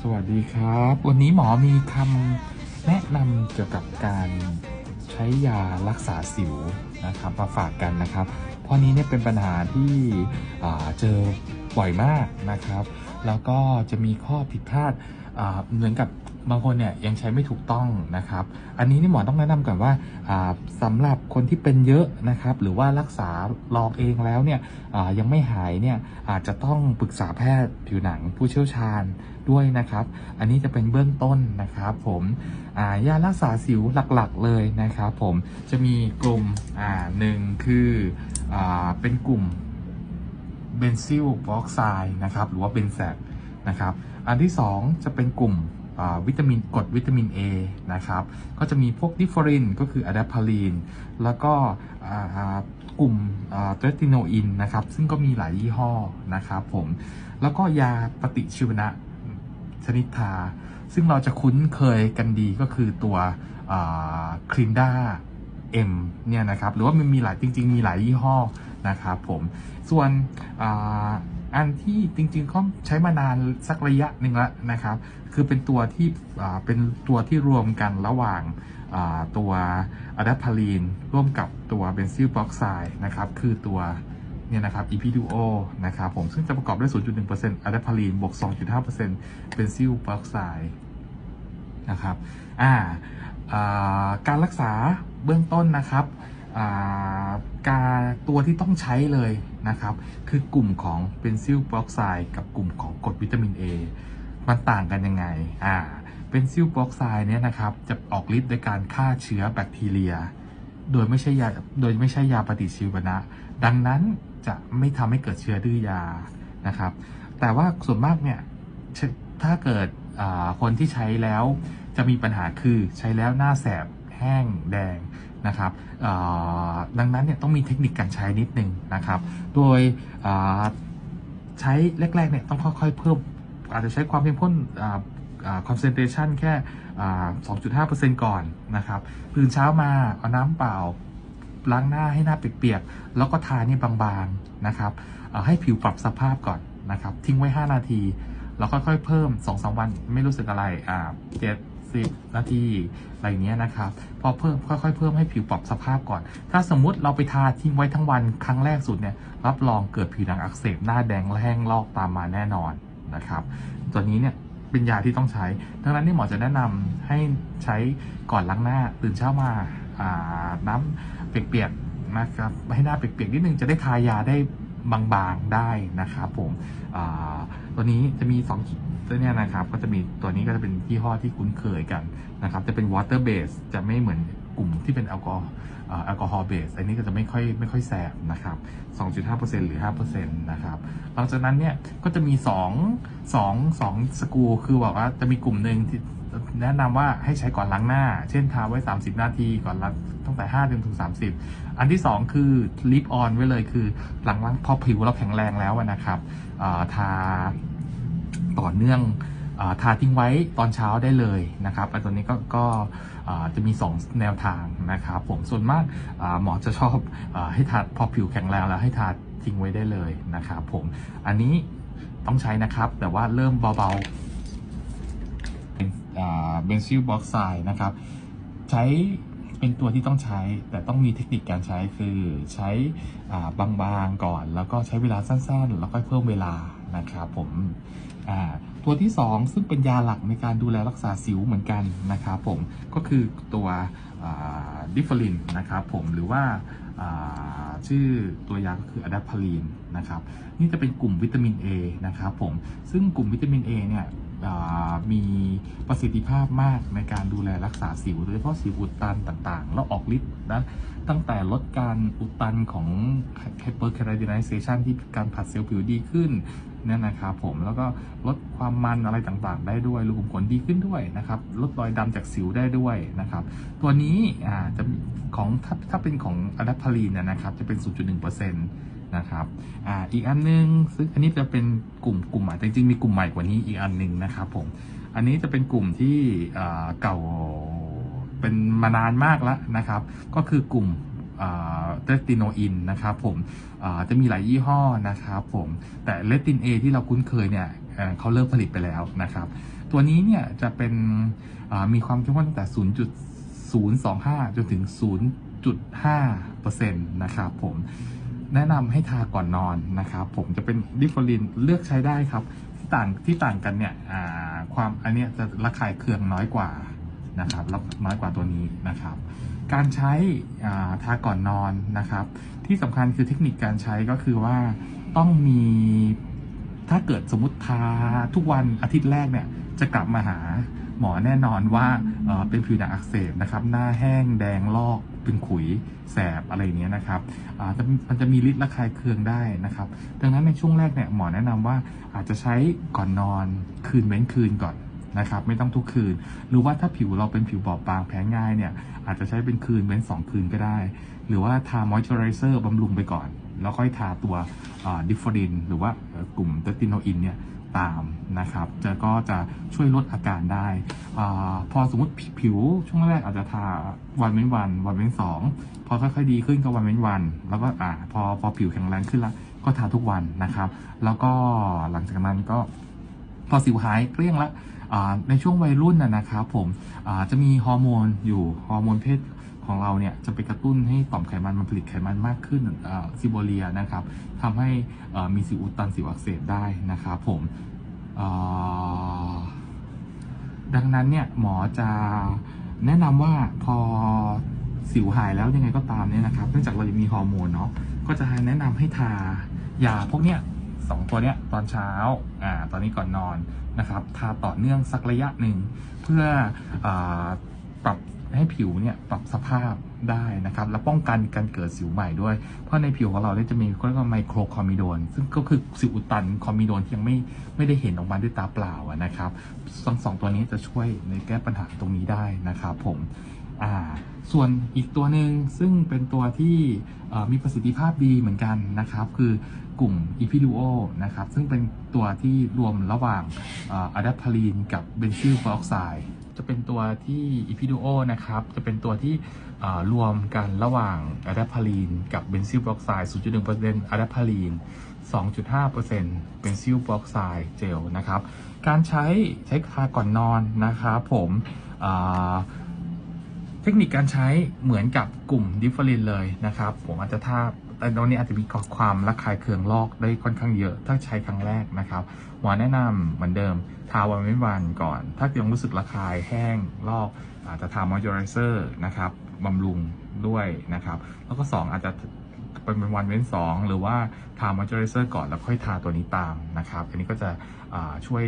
สวัสดีครับ วันนี้หมอมีคำแนะนำเกี่ยวกับการใช้ยารักษาสิวนะครับมาฝากกันนะครับเพราะนี้เนี่ยเป็นปัญหาที่เจอบ่อยมากนะครับ แล้วก็จะมีข้อผิดพลาดเหมือนกับ บางคนเนี่ยยังใช้ไม่ถูกต้องนะครับ อันนี้นี่หมอต้องแนะนำก่อนว่าอ่าสำหรับคนที่เป็นเยอะนะครับ หรือว่ารักษาลองเองแล้วเนี่ยยังไม่หายเนี่ยอาจจะต้องปรึกษาแพทย์ผิวหนังผู้เชี่ยวชาญด้วยนะครับ อันนี้จะเป็นเบื้องต้นนะครับผมายารักษาสิวหลักๆเลยนะครับ ผมจะมีกลุ่มหนึ่งคืออเป็นกลุ่มเบนซิลบออกไซด์นะครับ หรือว่าเบนแซกนะครับ อันที่ 2 จะเป็นกลุ่ม วิตามินกรดวิตามิน A นะครับ ก็จะมีพวกดิฟเฟอรินก็คืออะดาพาลีน แล้วก็กลุ่มเทรติโนอินนะครับ ซึ่งก็มีหลายยี่ห้อนะครับผม แล้วก็ยาปฏิชีวนะชนิดทา ซึ่งเราจะคุ้นเคยกันดีก็คือตัวคลินด้า M เนี่ยนะครับ หรือว่ามันมีหลายจริง ๆ มีหลายยี่ห้อนะครับผม ส่วน อันที่จริงๆเขาใช้มานานสักระยะหนึ่งแล้วนะครับ คือเป็นตัวที่เป็นตัวที่รวมกันระหว่างตัวอะดาพาลีนร่วมกับตัวเบนซิลบออกไซด์นะครับ คือตัวเนี่ยนะครับ e p 2 o นะครับผมซึ่งจะประกอบด้วย 0.1%อะดาพาลีนบวก 2.5%เบนซิลบออกไซด์นะครับอ่าการรักษาเบื้องต้นนะครับ การตัวที่ต้องใช้เลยนะครับ คือกลุ่มของเบนซิลบออกไซด์กับกลุ่มของกรดวิตามิน A มันต่างกันยังไงอ่าเบนซิลบออกไซด์เนี่ยนะครับ จะออกฤทธิ์ในการฆ่าเชื้อแบคทีเรีย โดยไม่ใช่ยาโดยไม่ใช่ยาปฏิชีวนะ ดังนั้นจะไม่ทำให้เกิดเชื้อดื้อยานะครับ แต่ว่าส่วนมากเนี่ยถ้าเกิดคนที่ใช้แล้วจะมีปัญหาคือใช้แล้วหน้าแสบแห้งแดง นะครับดังนั้นเนี่ยต้องมีเทคนิคการใช้นิดนึงนะครับ โดยใช้แรกๆเนี่ยต้องค่อยๆเพิ่ม อาจจะใช้ความเข้มข้นคอนเซนเทรชันแค่ 2.5%ก่อนนะครับตื่นเช้ามาเอาน้ำเปล่าล้างหน้าให้หน้าเปียกๆ แล้วก็ทานี่บางๆนะครับให้ผิวปรับสภาพก่อนนะครับ ทิ้งไว้ 5 นาที แล้วค่อยๆเพิ่ม 2-3 วันไม่รู้สึกอะไรอ่าเจ็ด สิบนาทีอะไรเงี้ยนะครับ พอเพิ่มค่อยๆ เพิ่มให้ผิวปรับสภาพก่อน ถ้าสมมุติเราไปทาทิ้งไว้ทั้งวันครั้งแรกสุดเนี่ยรับรองเกิดผิวหนังอักเสบหน้าแดงและแห้งลอกตามมาแน่นอนนะครับ ตัวนี้เนี่ยเป็นยาที่ต้องใช้ ดังนั้นนี่หมอจะแนะนำให้ใช้ก่อนล้างหน้าตื่นเช้ามาอาน้ำเปียกๆนะครับให้หน้าเปียกๆนิดนึงจะได้ทายาได้บางๆได้นะครับผมอ่า ตัวนี้จะมี2ตัวเนี้ยนะครับ ก็จะมีตัวนี้ก็จะเป็นยี่ห้อที่คุ้นเคยกันนะครับ จะเป็น water base จะไม่เหมือนกลุ่มที่เป็นแอลกอฮอล์เอ่อแอลกอฮอล์เบสอันนี้ก็จะไม่ค่อยไม่ค่อยแสบนะครับ 2.5%หรือ 5%นะครับ หลังจากนั้นเนี่ยก็จะมี 2 2 2 สกูคือบอกว่าจะมีกลุ่มหนึ่งที่ แนะนำว่าให้ใช้ก่อนล้างหน้า เช่นทาไว้ 30 นาทีก่อนล้างตั้งแต่5ถึง 30 อันที่ 2 คือลิปออนไว้เลยคือหลังล้างพอผิวเราแข็งแรงแล้วนะครับทาต่อเนื่องทาทิ้งไว้ตอนเช้าได้เลยนะครับอันตัวนี้ก็ก็จะมี 2 แนวทางนะครับผมส่วนมากหมอจะชอบอให้ทาพอผิวแข็งแรงแล้วให้ทาทิ้งไว้ได้เลยนะครับผมอันนี้ต้องใช้นะครับแต่ว่าเริ่มเบาๆ เบนซิลบ็อกไซด์นะครับ ใช้เป็นตัวที่ต้องใช้ แต่ต้องมีเทคนิคการใช้คือใช้บางๆก่อน แล้วก็ใช้เวลาสั้นๆ แล้วก็เพิ่มเวลานะครับผมตัวที่ 2 ซึ่งเป็นยาหลักในการดูแลรักษาสิวเหมือนกันนะครับผมก็คือตัวดิฟอลินนะครับผมหรือว่าชื่อตัวยาก็คืออะดาพาลีนนะครับนี่จะเป็นกลุ่มวิตามิน A นะครับผมซึ่งกลุ่มวิตามิน A เนี่ย มีประสิทธิภาพมากในการดูแลรักษาสิวโดยเฉพาะสิวอุดตันต่างๆ แล้วออกฤทธิ์นะตั้งแต่ลดการอุดตันของ hyperkeratinization ที่การผัดเซลล์ผิวดีขึ้นเนี่ยนะครับผมแล้วก็ลดความมันอะไรต่างๆ ได้ด้วยรูขุมขนดีขึ้นด้วยนะครับ ลดรอยดำจากสิวได้ด้วยนะครับ ตัวนี้อ่าจะของถ้าถ้าเป็นของอะดาพาลีนเนี่ยนะครับ จะเป็น 0.1% นะครับอ่าอีกอันนึงซึ่งอันนี้จะเป็นกลุ่มกลุ่มใหม่จริงๆมีกลุ่มใหม่กว่านี้อีกอันหนึ่งนะครับผมอันนี้จะเป็นกลุ่มที่เก่าเป็นมานานมากแล้วนะครับ ก็คือกลุ่มเทสติโนอินนะครับผมจะมีหลายยี่ห้อนะครับผมแต่เลตินเอที่เราคุ้นเคยเนี่ยเขาเลิกผลิตไปแล้วนะครับ ตัวนี้เนี่ยจะเป็นมีความเข้มข้นตั้งแต่ 0.025 จนถึง 0.5%นะครับผม แนะนำให้ทาก่อนนอนนะครับ ผมจะเป็นดิฟฟอลินเลือกใช้ได้ครับ ที่ต่างที่ต่างกันเนี่ยอ่าความอันเนี้ยจะระคายเคืองน้อยกว่านะครับแล้วน้อยกว่าตัวนี้นะครับ การใช้อ่าทาก่อนนอนนะครับ ที่สำคัญคือเทคนิคการใช้ก็คือว่าต้องมีถ้าเกิดสมมติทาทุกวันอาทิตย์แรกเนี่ยจะกลับมาหาหมอแน่นอนว่าเอ่อเป็นผิวหนังอักเสบนะครับ หน้าแห้งแดงลอก เป็นขุยแสบอะไรเนี้ยนะครับอ่าจะมันจะมีฤทธิ์ระคายเคืองได้นะครับ ดังนั้นในช่วงแรกเนี่ยหมอแนะนำว่าอาจจะใช้ก่อนนอนคืนเว้นคืนก่อนนะครับไม่ต้องทุกคืน หรือว่าถ้าผิวเราเป็นผิวบอบบางแพ้ง่ายเนี่ยอาจจะใช้เป็นคืนเว้น 2 คืนก็ได้ หรือว่าทามอยเจอไรเซอร์บำรุงไปก่อน แล้วค่อยทาตัวดิฟฟอรินหรือว่ากลุ่มเตติโนอินเนี่ยตามนะครับจะก็จะช่วยลดอาการได้อพอสมมติผิวช่วงแรกอาจจะทาวันเว้นวัน วันเว้นสองพอค่อยๆดีขึ้นก็วันเว้นวัน แล้วก็อ่าพอพอผิวแข็งแรงขึ้นละก็ทาทุกวันนะครับ แล้วก็หลังจากนั้นก็พอสิวหายเกลี้ยงละในช่วงวัยรุ่นนะครับผมจะมีฮอร์โมนอยู่ฮอร์โมนเพศ ของเราเนี่ยจะไปกระตุ้นให้ต่อมไขมันมันผลิตไขมันมากขึ้นซิโบเลียนะครับทำให้มีสิวอุดตันสิวอักเสบได้นะครับผมดังนั้นเนี่ยหมอจะแนะนำว่าพอสิวหายแล้วยังไงก็ตามเนี่ยนะครับเนื่องจากเรายังมีฮอร์โมนเนาะก็จะให้แนะนำให้ทายาพวกเนี้ยสองตัวเนี้ยตอนเช้าอ่าตอนนี้ก่อนนอนนะครับ ทาต่อเนื่องสักระยะหนึ่งเพื่ออปรับ ให้ผิวเนี่ยปรับสภาพได้นะครับ และป้องกันการเกิดสิวใหม่ด้วย เพราะในผิวของเราเนี่ยจะมีเรียกว่าไมโครคอมมิโดน ซึ่งก็คือสิวอุดตันคอมมิโดนที่ยังไม่ไม่ได้เห็นออกมาด้วยตาเปล่าอะนะครับสองสองตัวนี้จะช่วยในแก้ปัญหาตรงนี้ได้นะครับผมอ่าส่วนอีกตัวหนึ่งซึ่งเป็นตัวที่มีประสิทธิภาพดีเหมือนกันนะครับ คือกลุ่มอีพิลูโอนะครับ ซึ่งเป็นตัวที่รวมระหว่างอะดัพพาลีนกับเบนซิลฟออกไซด์ จะเป็นตัวที่อีพิลูโอนะครับ จะเป็นตัวที่รวมกันระหว่างอะดัพพาลีนกับเบนซิลฟออกไซด์0.1%อะดัพพาลีน 2.5%เป็นซิลฟออกไซด์เจลนะครับ การใช้ใช้ทาก่อนนอนนะครับผมเทคนิคการใช้เหมือนกับกลุ่มดิฟเฟอรินเลยนะครับ ผมอาจจะทา แต่ตรงนี้อาจจะมีความระคายเคืองลอกได้ค่อนข้างเยอะ ถ้าใช้ครั้งแรกนะครับหมอแนะนำเหมือนเดิม ทาวันเว้นวันก่อน ถ้ายังรู้สึกระคายแห้งลอก อาจจะทามอยเจอไรเซอร์นะครับบำรุงด้วยนะครับ แล้วก็ 2 อาจจะเป็นวันเว้น 2 หรือว่าทามอยเจอไรเซอร์ก่อนแล้วค่อยทาตัวนี้ตามนะครับ อันนี้ก็จะช่วย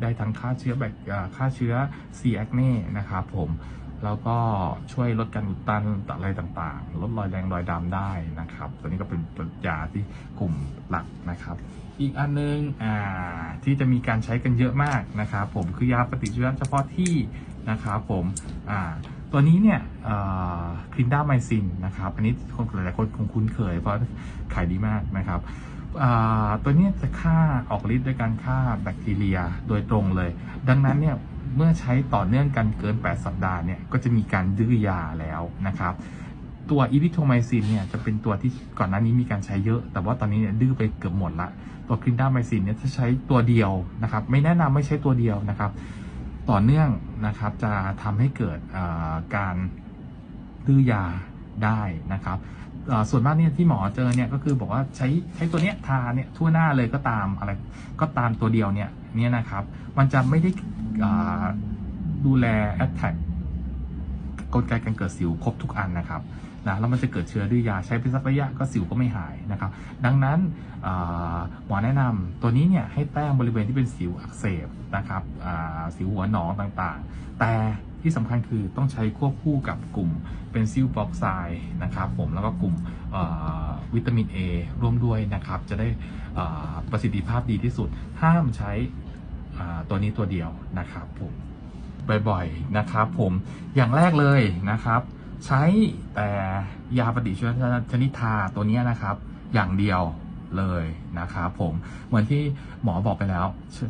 ได้ทั้งฆ่าเชื้อแบคอ่าฆ่าเชื้อ C. acne นะครับผม แล้วก็ช่วยลดการอุดตันอะไรต่างๆ ลดรอยแดงรอยดำได้นะครับ ตัวนี้ก็เป็นตัวยาที่กลุ่มหลักนะครับ อีกอันนึงอ่าที่จะมีการใช้กันเยอะมากนะครับ ผมคือยาปฏิชีวนะเฉพาะที่นะครับผมอ่าตัวนี้เนี่ยคลินด้าไมซินนะครับอันนี้คนหลายๆคนคงคุ้นเคยเพราะขายดีมากนะครับตัวนี้จะฆ่าออกฤทธิ์ด้วยการฆ่าแบคทีเรียโดยตรงเลย ดังนั้นเนี่ย เมื่อใช้ต่อเนื่องกันเกิน 8 สัปดาห์เนี่ยก็จะมีการดื้อยาแล้วนะครับ ตัวอีริโทไมซินเนี่ยจะเป็นตัวที่ก่อนหน้านี้มีการใช้เยอะ แต่ว่าตอนนี้เนี่ยดื้อไปเกือบหมดละ ตัวคลินดาไมซินเนี่ยจะใช้ตัวเดียวนะครับ ไม่แนะนำไม่ใช้ตัวเดียวนะครับ ต่อเนื่องนะครับจะทำให้เกิดการดื้อยาได้นะครับส่วนมากเนี่ยที่หมอเจอเนี่ยก็คือบอกว่าใช้ใช้ตัวเนี้ยทาเนี่ยทั่วหน้าเลยก็ตามอะไรก็ตามตัวเดียวเนี่ย เนี่ยนะครับ มันจะไม่ได้ดูแลแอตแทกกลไกการเกิดสิวครบทุกอันนะครับนะแล้วมันจะเกิดเชื้อดื้อยาใช้ไปสักระยะก็สิวก็ไม่หายนะครับ ดังนั้นหมอแนะนำตัวนี้เนี่ยให้แต้มบริเวณที่เป็นสิวอักเสบนะครับสิวหัวหนองต่างๆ แต่ ที่สำคัญคือต้องใช้ควบคู่กับกลุ่มเป็นซิลบ็อกไซด์นะครับผมแล้วก็กลุ่มวิตามิน A ร่วมด้วยนะครับ จะได้ประสิทธิภาพดีที่สุด ห้ามใช้ตัวนี้ตัวเดียวนะครับผมบ่อยๆนะครับผมอย่างแรกเลยนะครับ ใช้แต่ยาปฏิชีวนะชนิดทาตัวนี้นะครับ อย่างเดียว เลยนะครับผมเหมือนที่หมอบอกไปแล้ว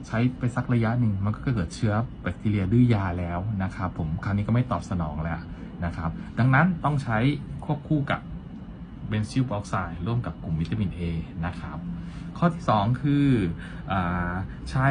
ใช้ไปสักระยะหนึ่งมันก็เกิดเชื้อแบคทีเรียดื้อยาแล้วนะครับผมคราวนี้ก็ไม่ตอบสนองแล้วนะครับดังนั้นต้องใช้ควบคู่กับเบนซิลบออกไซด์ร่วมกับกลุ่มวิตามิน A นะครับข้อที่ 2 คืออใช้